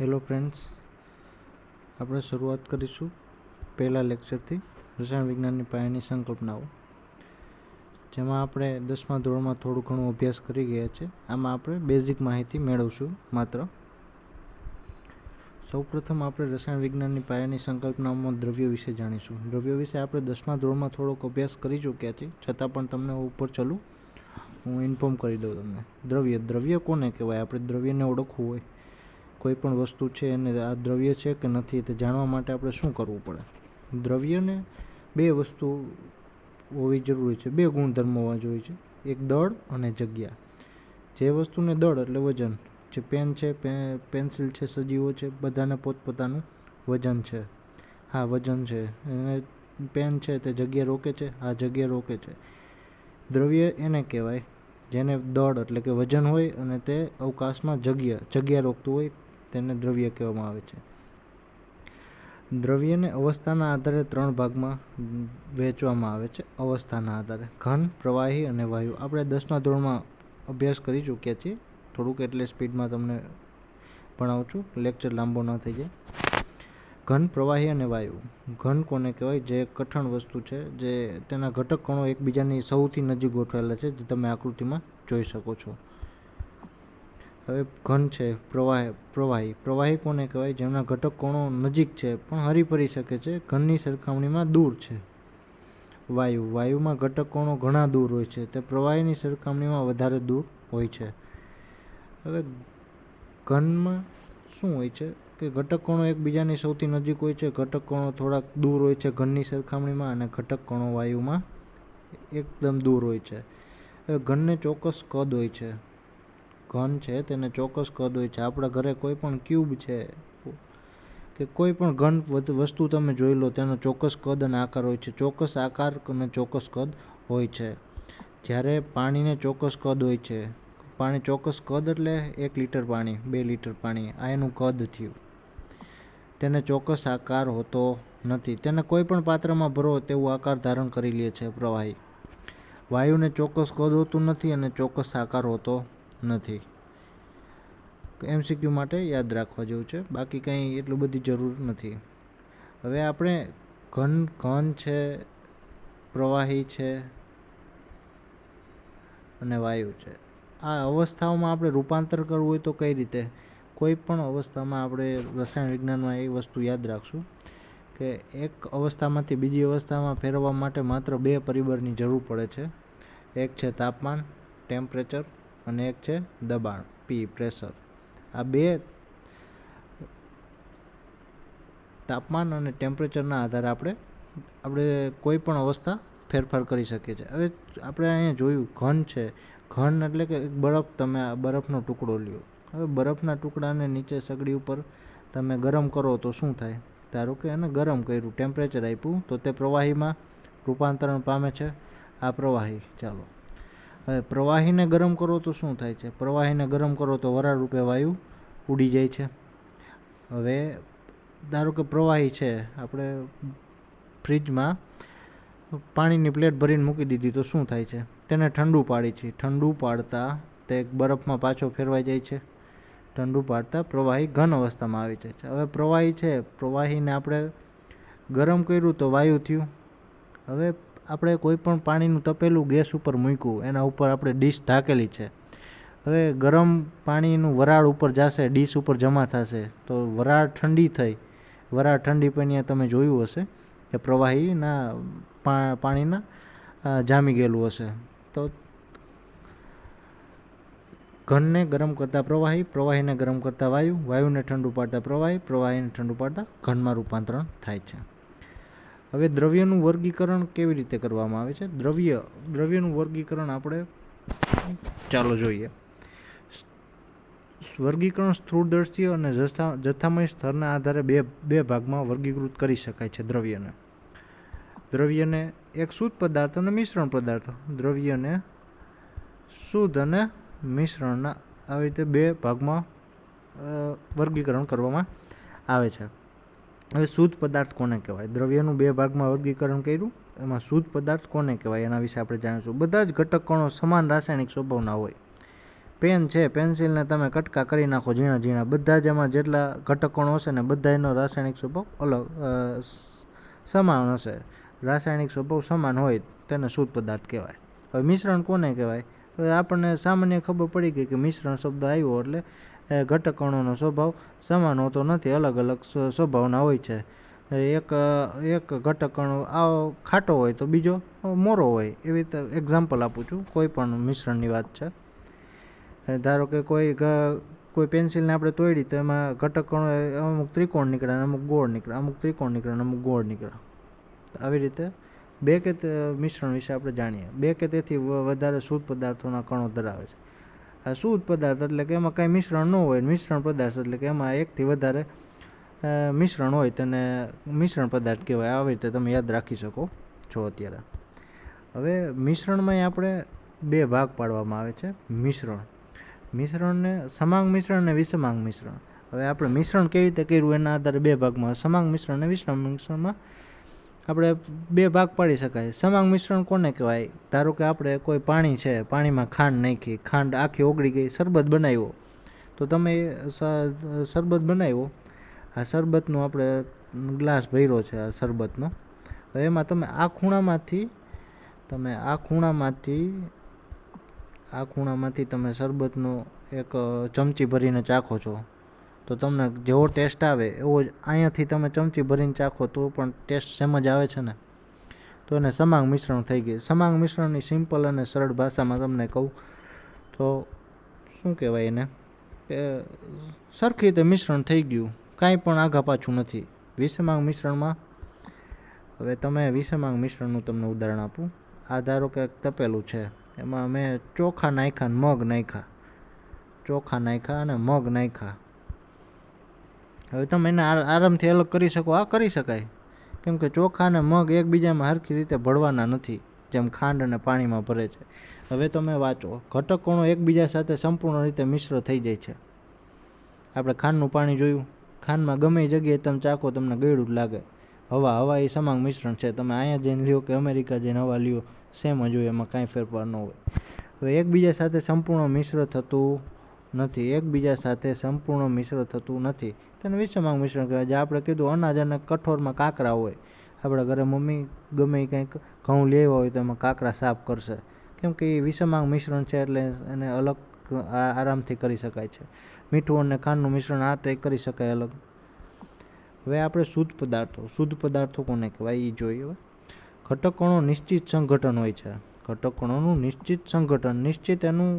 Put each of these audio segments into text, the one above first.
Hello friends આપણે શરૂઆત કરીશું પહેલા લેક્ચરથી રસાયણ વિજ્ઞાનની પાયાની સંકલ્પનાઓ. જેમાં આપણે દસમા ધોરણમાં થોડું ઘણું અભ્યાસ કરી ગયા છે. આમાં આપણે બેઝિક માહિતી મેળવશું માત્ર. સૌપ્રથમ આપણે રસાયણ વિજ્ઞાનની પાયાની સંકલ્પનાઓમાં દ્રવ્યો વિશે જાણીશું. દ્રવ્યો વિશે આપણે દસમા ધોરણમાં થોડોક અભ્યાસ કરી ચૂક્યા છીએ. છતાં પણ તમને ઉપર ચલું, હું ઇન્ફોર્મ કરી દઉં તમને. દ્રવ્ય દ્રવ્ય કોને કહેવાય? આપણે દ્રવ્યને ઓળખવું હોય. કોઈ પણ વસ્તુ છે એને આ દ્રવ્ય છે કે નથી, તે જાણવા માટે આપણે શું કરવું પડે? દ્રવ્યને બે વસ્તુ હોવી જરૂરી છે, બે ગુણધર્મો હોવા જોઈએ છે. એક દળ અને જગ્યા. જે વસ્તુને દળ એટલે વજન. જે પેન છે પેન્સિલ છે, સજીવો છે, બધાને પોતપોતાનું વજન છે. હા, વજન છે. એને પેન છે, તે જગ્યા રોકે છે હા જગ્યા રોકે છે. દ્રવ્ય એને કહેવાય, જેને દળ એટલે કે વજન હોય અને તે અવકાશમાં જગ્યા જગ્યા રોકતું હોય તેને દ્રવ્ય કહેવામાં આવે છે. દ્રવ્યને અવસ્થાના આધારે ત્રણ ભાગમાં વહેંચવામાં આવે છે. અવસ્થાના આધારે ઘન, પ્રવાહી અને વાયુ. આપણે દસના ધોરણમાં અભ્યાસ કરી ચૂક્યા છીએ. થોડુંક એટલે સ્પીડમાં તમને ભણાવું છું. લેક્ચર લાંબો ન થઈ જાય. ઘન, પ્રવાહી અને વાયુ. ઘન કોને કહેવાય? જે કઠણ વસ્તુ છે, જે તેના ઘટક કણો એકબીજાની સૌથી નજીક ગોઠવાયેલા છે, જે તમે આકૃતિમાં જોઈ શકો છો. હવે ઘન છે, પ્રવાહ, પ્રવાહી. પ્રવાહી કોને કહેવાય? જેમના ઘટક કોણો નજીક છે, પણ હરીફરી શકે છે. ઘનની સરખામણીમાં દૂર છે. વાયુ. વાયુમાં ઘટક કોણો ઘણા દૂર હોય છે, તે પ્રવાહીની સરખામણીમાં વધારે દૂર હોય છે. હવે ઘનમાં શું હોય છે? કે ઘટક કણો એકબીજાની સૌથી નજીક હોય છે, ઘટક કણો થોડાક દૂર હોય છે ઘનની સરખામણીમાં અને ઘટક કણો વાયુમાં એકદમ દૂર હોય છે. હવે ઘનને ચોક્કસ કદ હોય છે. ઘન છે તેને ચોક્કસ કદ હોય છે. આપણા ઘરે કોઈ પણ ક્યુબ છે કે કોઈ પણ ઘન વસ્તુ તમે જોઈ લો તેનો ચોક્કસ કદ અને આકાર હોય છે. ચોક્કસ આકાર અને ચોક્કસ કદ હોય છે. જ્યારે પાણીને ચોક્કસ કદ હોય છે. પાણી ચોક્કસ કદ એટલે એક લીટર પાણી, બે લીટર પાણી, આ એનું કદ થયું. તેને ચોક્કસ આકાર હોતો નથી. તેને કોઈ પણ પાત્રમાં ભરો તેવું આકાર ધારણ કરી લે છે પ્રવાહી. વાયુને ચોક્કસ કદ હોતું નથી અને ચોક્કસ આકાર હોતો નથી. એમસીક્યુ માટે યાદ રાખવા જેવું છે. બાકી કંઈ એટલું બધી જરૂર નથી. હવે આપણે ઘન ઘન છે, પ્રવાહી છે અને વાયુ છે. આ અવસ્થાઓમાં આપણે રૂપાંતર કરવું હોય તો કઈ રીતે? કોઈ પણ અવસ્થામાં આપણે રસાયણ વિજ્ઞાનમાં એ વસ્તુ યાદ રાખશું કે એક અવસ્થામાંથી બીજી અવસ્થામાં ફેરવવા માટે માત્ર બે પરિબળની જરૂર પડે છે. એક છે તાપમાન ટેમ્પરેચર અને એક છે દબાણ પી પ્રેશર આ બે તાપમાન અને ટેમ્પરેચરના આધારે આપણે આપણે કોઈ પણ અવસ્થા ફેરફાર કરી શકીએ છીએ. હવે આપણે અહીંયા જોયું ઘન છે. ઘન એટલે કે એક બરફ, તમે આ બરફનો ટુકડો લ્યો. હવે બરફના ટુકડાને નીચે સગડી ઉપર તમે ગરમ કરો તો શું થાય? ધારો કે એને ગરમ કર્યું ટેમ્પરેચર આપ્યું, તો તે પ્રવાહીમાં રૂપાંતરણ પામે છે. આ પ્રવાહી, ચાલો. હવે પ્રવાહીને ગરમ કરો તો શું થાય છે? પ્રવાહીને ગરમ કરો તો વરાળ રૂપે વાયુ ઉડી જાય છે. હવે ધારો કે પ્રવાહી છે, આપણે ફ્રીજમાં પાણીની પ્લેટ ભરીને મૂકી દીધી તો શું થાય છે? તેને ઠંડુ પાડી છે. ઠંડુ પાડતા તે બરફમાં પાછો ફેરવાઈ જાય છે. ઠંડુ પાડતા પ્રવાહી ઘન અવસ્થામાં આવી જાય છે. હવે પ્રવાહી છે, પ્રવાહીને આપણે ગરમ કર્યું તો વાયુ થયું. હવે આપણે કોઈ પણ પાણીનું તપેલું ગેસ ઉપર મૂક્યું, એના ઉપર આપણે ડીશ ઢાંકેલી છે. હવે ગરમ પાણીનું વરાળ ઉપર જશે, ડીશ ઉપર જમા થશે, તો વરાળ ઠંડી થઈ. વરાળ ઠંડી પણ અહીંયા તમે જોયું હશે કે પ્રવાહીના પાણીના જામી ગયેલું હશે. તો ઘનને ગરમ કરતા પ્રવાહી, પ્રવાહીને ગરમ કરતા વાયુ, વાયુને ઠંડુ પાડતા પ્રવાહી, પ્રવાહીને ઠંડુ પાડતા ઘનમાં રૂપાંતરણ થાય છે. હવે દ્રવ્યનું વર્ગીકરણ કેવી રીતે કરવામાં આવે છે? દ્રવ્ય, દ્રવ્યનું વર્ગીકરણ આપણે ચાલો જોઈએ. વર્ગીકરણ સ્થૂળદર્શીય અને જથ્થા, જથ્થામય સ્તરના આધારે બે બે ભાગમાં વર્ગીકૃત કરી શકાય છે દ્રવ્યને. દ્રવ્યને એક શુદ્ધ પદાર્થ અને મિશ્રણ પદાર્થ. દ્રવ્યને શુદ્ધ અને મિશ્રણના આવી રીતે બે ભાગમાં વર્ગીકરણ કરવામાં આવે છે. હવે શુદ્ધ પદાર્થ કોને કહેવાય? દ્રવ્યનું બે ભાગમાં વર્ગીકરણ કર્યું. એમાં શુદ્ધ પદાર્થ કોને કહેવાય? એના વિશે આપણે જાણીશું. બધા જ ઘટક કણો સમાન રાસાયણિક સ્વભાવના હોય. પેન છે, પેન્સિલને તમે કટકા કરી નાખો ઝીણા ઝીણા. બધા જ એમાં જેટલા ઘટકણો હશે ને બધા એનો રાસાયણિક સ્વભાવ અલગ સમાન હશે. રાસાયણિક સ્વભાવ સમાન હોય તેને શુદ્ધ પદાર્થ કહેવાય. હવે મિશ્રણ કોને કહેવાય? હવે આપણને સામાન્ય ખબર પડી ગઈ કે મિશ્રણ શબ્દ આવ્યો એટલે ઘટકણોનો સ્વભાવ સમાન હોતો નથી, અલગ અલગ સ્વ- સ્વભાવના હોય છે. એક એક ઘટકણ આવો ખાટો હોય તો બીજો મોરો હોય. એવી રીતે એક્ઝામ્પલ આપું છું, કોઈ પણ મિશ્રણની વાત છે. ધારો કે કોઈ કોઈ પેન્સિલને આપણે તોડી તો એમાં ઘટકણો અમુક ત્રિકોણ નીકળે અમુક ગોળ નીકળે, અમુક ત્રિકોણ નીકળે અમુક ગોળ નીકળે. આવી રીતે બે કે મિશ્રણ વિશે આપણે જાણીએ. બે કે તેથી વધારે શુદ્ધ પદાર્થોના કણો ધરાવે છે. આ શુદ્ધ પદાર્થ એટલે કે એમાં કાંઈ મિશ્રણ ન હોય, મિશ્રણ પદાર્થ એટલે કે એમાં એકથી વધારે મિશ્રણ હોય તેને મિશ્રણ પદાર્થ કહેવાય. આવી રીતે તમે યાદ રાખી શકો છો અત્યારે. હવે મિશ્રણમાં આપણે બે ભાગ પાડવામાં આવે છે. મિશ્રણ. મિશ્રણને સમાંગ મિશ્રણ અને વિષમાંગ મિશ્રણ. હવે આપણે મિશ્રણ કેવી રીતે કર્યું એના આધારે બે ભાગમાં સમાંગ મિશ્રણ અને વિષમાંગ મિશ્રણમાં આપણે બે ભાગ પાડી શકાય. સમાંગ મિશ્રણ કોને કહેવાય? ધારો કે આપણે કોઈ પાણી છે, પાણીમાં ખાંડ નાખી, ખાંડ આખી ઓગળી ગઈ, શરબત બનાવ્યો. તો તમે શરબત બનાવ્યો. આ શરબતનો આપણે ગ્લાસ ભર્યો છે, આ શરબતનો. એમાં તમે આ ખૂણામાંથી, તમે આ ખૂણામાંથી આ ખૂણામાંથી તમે શરબતનો એક ચમચી ભરીને ચાખો છો. તો તમને જેવો ટેસ્ટ આવે એવો જ અહીંયાથી તમે ચમચી ભરીને ચાખો તો પણ ટેસ્ટ સેમ જ આવે છે ને? તો એને સમાંગ મિશ્રણ થઈ ગયું. સમાંગ મિશ્રણની સિમ્પલ અને સરળ ભાષામાં તમને કહું તો શું કહેવાય એને? કે સરખી રીતે મિશ્રણ થઈ ગયું. કાંઈ પણ આઘા પાછું નથી. વિષમાંગ મિશ્રણમાં હવે તમે વિષમાંગ મિશ્રણનું તમને ઉદાહરણ આપું. આ ધારો કે તપેલું છે. એમાં મેં ચોખા નાખ્યા મગ નાખ્યા. ચોખા નાખ્યા અને મગ નાખ્યા. હવે તમે એને આરામથી અલગ કરી શકો, આ કરી શકાય. કેમ કે ચોખા અને મગ એકબીજામાં હરખી રીતે ભળવાના નથી, જેમ ખાંડ અને પાણીમાં ભરે છે. હવે તમે વાંચો ઘટકોણો એકબીજા સાથે સંપૂર્ણ રીતે મિશ્ર થઈ જાય છે. આપણે ખાંડનું પાણી જોયું. ખાંડમાં ગમે જગ્યાએ તમે ચાખો, તમને ગળ્યું જ લાગે. હવા હવા એ સમાંગ મિશ્રણ છે. તમે અહીંયા જઈને લ્યો કે અમેરિકા જઈને હવા લ્યો, સેમ જ હોય, એમાં કાંઈ ફેરફાર ન હોય. હવે એકબીજા સાથે સંપૂર્ણ મિશ્ર થતું નથી. એકબીજા સાથે સંપૂર્ણ મિશ્ર થતું નથી. તેને વિષમાંગ મિશ્રણ કહેવાય જે આપણે કીધું અનાજ અને કઠોળમાં કાંકરા હોય. આપણા ઘરે મમ્મી ગમે એ કંઈક ઘઉં લેવા હોય તો એમાં કાંકરા સાફ કરશે. કેમ કે એ વિષમાંગ મિશ્રણ છે એટલે એને અલગ આરામથી કરી શકાય છે. મીઠું અને ખાંડનું મિશ્રણ આ તે કરી શકાય અલગ. હવે આપણે શુદ્ધ પદાર્થો શુદ્ધ પદાર્થો કોને કહેવાય એ જોઈએ ઘટકણો નિશ્ચિત સંગઠન હોય છે. ઘટકણોનું નિશ્ચિત સંગઠન નિશ્ચિત એનું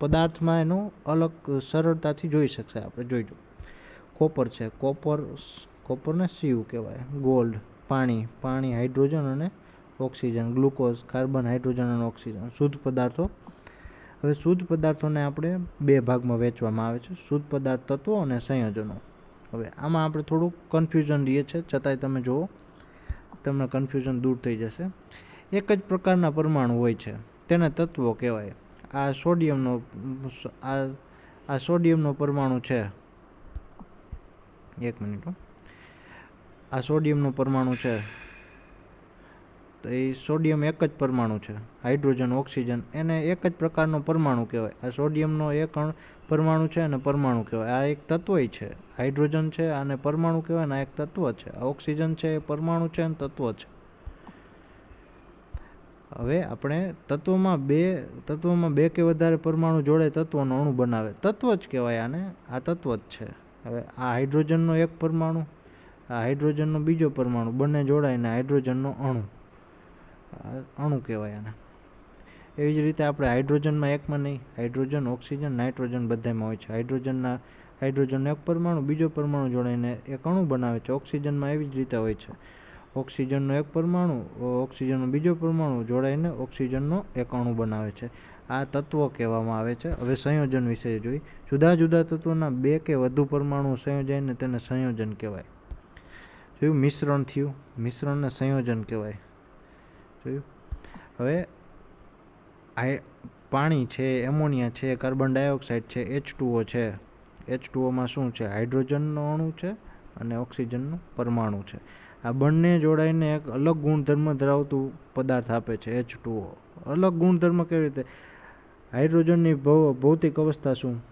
પદાર્થમાં એનું અલગ સરળતાથી જોઈ શકશે આપણે જોઈજો કોપર છે. કોપર કોપરને સીવ કહેવાય. ગોલ્ડ, પાણી પાણી, હાઇડ્રોજન અને ઓક્સિજન, ગ્લુકોઝ, કાર્બન, હાઇડ્રોજન અને ઓક્સિજન, શુદ્ધ પદાર્થો. હવે શુદ્ધ પદાર્થોને આપણે બે ભાગમાં વહેંચવામાં આવે છે. શુદ્ધ પદાર્થ તત્વો અને સંયોજનો. હવે આમાં આપણે થોડુંક કન્ફ્યુઝન રહીએ છે છતાંય તમે જુઓ, તમને કન્ફ્યુઝન દૂર થઈ જશે. એક જ પ્રકારના પરમાણુ હોય છે. તેને તત્વો કહેવાય. આ સોડિયમનો આ આ સોડિયમનો પરમાણુ છે. એક મિનિટ આ સોડિયમનું પરમાણુ છે. તો એ સોડિયમ એક જ પરમાણુ છે. હાઇડ્રોજન, ઓક્સિજન, એને એક જ પ્રકારનો પરમાણુ કહેવાય. આ સોડિયમનો એક અણ પરમાણુ છે અને પરમાણુ કહેવાય. આ એક તત્વય છે. હાઇડ્રોજન છે આને પરમાણુ કહેવાય ને આ એક તત્વ છે. આ ઓક્સિજન છે એ પરમાણુ છે અને તત્વ છે. હવે આપણે તત્વમાં બે તત્વમાં બે કે વધારે પરમાણુ જોડે તત્વનો અણુ બનાવે. તત્વ જ કહેવાય આને. આ તત્વ જ છે. હવે આ હાઇડ્રોજનનો એક પરમાણુ, આ હાઇડ્રોજનનો બીજો પરમાણુ, બંને જોડાઈને હાઇડ્રોજનનો અણુ. અણુ કહેવાય આને. એવી જ રીતે આપણે હાઇડ્રોજનમાં એકમાં નહીં, હાઇડ્રોજન, ઓક્સિજન, નાઇટ્રોજન બધામાં હોય છે. હાઇડ્રોજનના, હાઇડ્રોજનનો એક પરમાણુ, બીજો પરમાણુ જોડાઈને એક અણુ બનાવે છે. ઓક્સિજનમાં એવી જ રીતે હોય છે. ઓક્સિજનનો એક પરમાણુ, ઓક્સિજનનો બીજો પરમાણુ જોડાઈને ઓક્સિજનનો એક અણુ બનાવે છે. આ તત્વો કહેવામાં આવે છે. હવે સંયોજન વિશે જોઈ. જુદા જુદા તત્વોના બે કે વધુ પરમાણુ સંયોજાઈને તેને સંયોજન કહેવાય. જોયું? મિશ્રણ થયું. મિશ્રણને સંયોજન કહેવાય. જોયું? હવે આ પાણી છે, એમોનિયા છે, કાર્બન ડાયોક્સાઇડ છે એચ ટુઓ છે. એચ ટુઓમાં શું છે? હાઇડ્રોજનનો અણુ છે અને ઓક્સિજનનું પરમાણુ છે. આ બંને જોડાઈને એક અલગ ગુણધર્મ ધરાવતું પદાર્થ આપે છે એચ ટુઓ અલગ ગુણધર્મ કેવી રીતે? હાઇડ્રોજનની ભૌતિક અવસ્થા શું?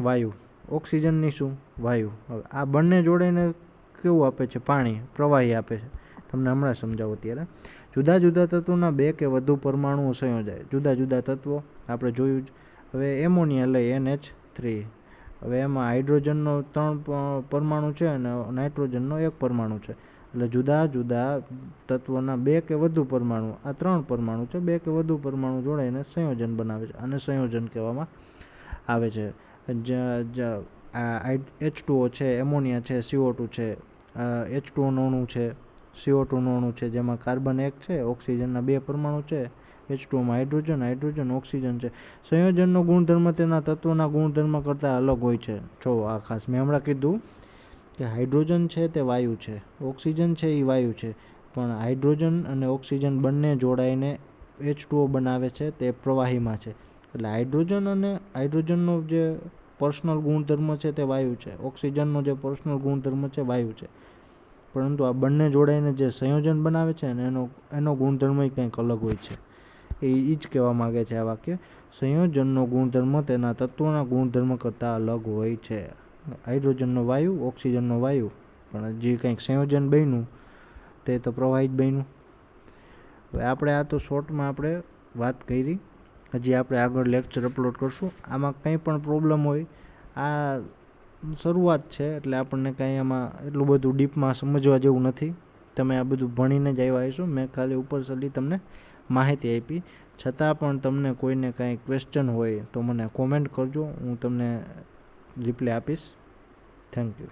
વાયુ. ઓક્સિજનની શું? વાયુ. હવે આ બંને જોડેને કેવું આપે છે? પાણી. પ્રવાહી આપે છે. તમને હમણાં સમજાવું અત્યારે. જુદા જુદા તત્વોના બે કે વધુ પરમાણુઓ સંયોજાય. જુદા જુદા તત્વો આપણે જોયું જ. હવે એમોનિયા લઈ એન એચ થ્રી. હવે એમાં હાઇડ્રોજનનો ત્રણ પરમાણુ છે અને નાઇટ્રોજનનો એક પરમાણુ છે. એટલે જુદા જુદા તત્વોના બે કે વધુ પરમાણુ, આ ત્રણ પરમાણુ છે, બે કે વધુ પરમાણુ જોડાઈને સંયોજન બનાવે છે અને સંયોજન કહેવામાં આવે છે. એચ ટુઓ છે, એમોનિયા છે સીઓ ટુ છે એચ ટુઓનું અણુ છે સીઓ ટુનું અણુ છે, જેમાં કાર્બન એક છે, ઓક્સિજનના બે પરમાણુ છે એચ ટુમાં હાઇડ્રોજન હાઇડ્રોજન, ઓક્સિજન છે. સંયોજનનો ગુણધર્મ તેના તત્વોના ગુણધર્મ કરતાં અલગ હોય છે. જો આ ખાસ મેં હમણાં કીધું કે હાઇડ્રોજન છે તે વાયુ છે, ઓક્સિજન છે એ વાયુ છે. પણ હાઇડ્રોજન અને ઓક્સિજન બંને જોડાઈને એચ ટુઓ બનાવે છે તે પ્રવાહીમાં છે. એટલે હાઇડ્રોજન અને હાઇડ્રોજનનો જે પર્સનલ ગુણધર્મ છે તે વાયુ છે. ઓક્સિજનનો જે પર્સનલ ગુણધર્મ છે વાયુ છે. પરંતુ આ બંને જોડાઈને જે સંયોજન બનાવે છે ને એનો એનો ગુણધર્મ કંઈક અલગ હોય છે. એ એ જ કહેવા માગે છે આ વાક્ય. સંયોજનનો ગુણધર્મ તેના તત્વોના ગુણધર્મ કરતાં અલગ હોય છે. હાઇડ્રોજનનો વાયુ, ઓક્સિજનનો વાયુ. પણ જે કંઈક સંયોજન બન્યું, તે તો પ્રવાહી જ બન્યું. હવે આપણે આ તો શોર્ટમાં આપણે વાત કરી. હજી આપણે આગળ લેક્ચર અપલોડ કરશું. આમાં કંઈ પણ પ્રોબ્લેમ હોય, આ શરૂઆત છે, એટલે આપણને કાંઈ આમાં એટલું બધું ડીપમાં સમજવા જેવું નથી. તમે આ બધું ભણીને જ આવ્યા હશો. મેં ખાલી ઉપર સલી તમને માહિતી આપી. છતાં પણ તમને કોઈને કાંઈ ક્વેશ્ચન હોય તો મને કોમેન્ટ કરજો. હું તમને zip lap is. Thank you.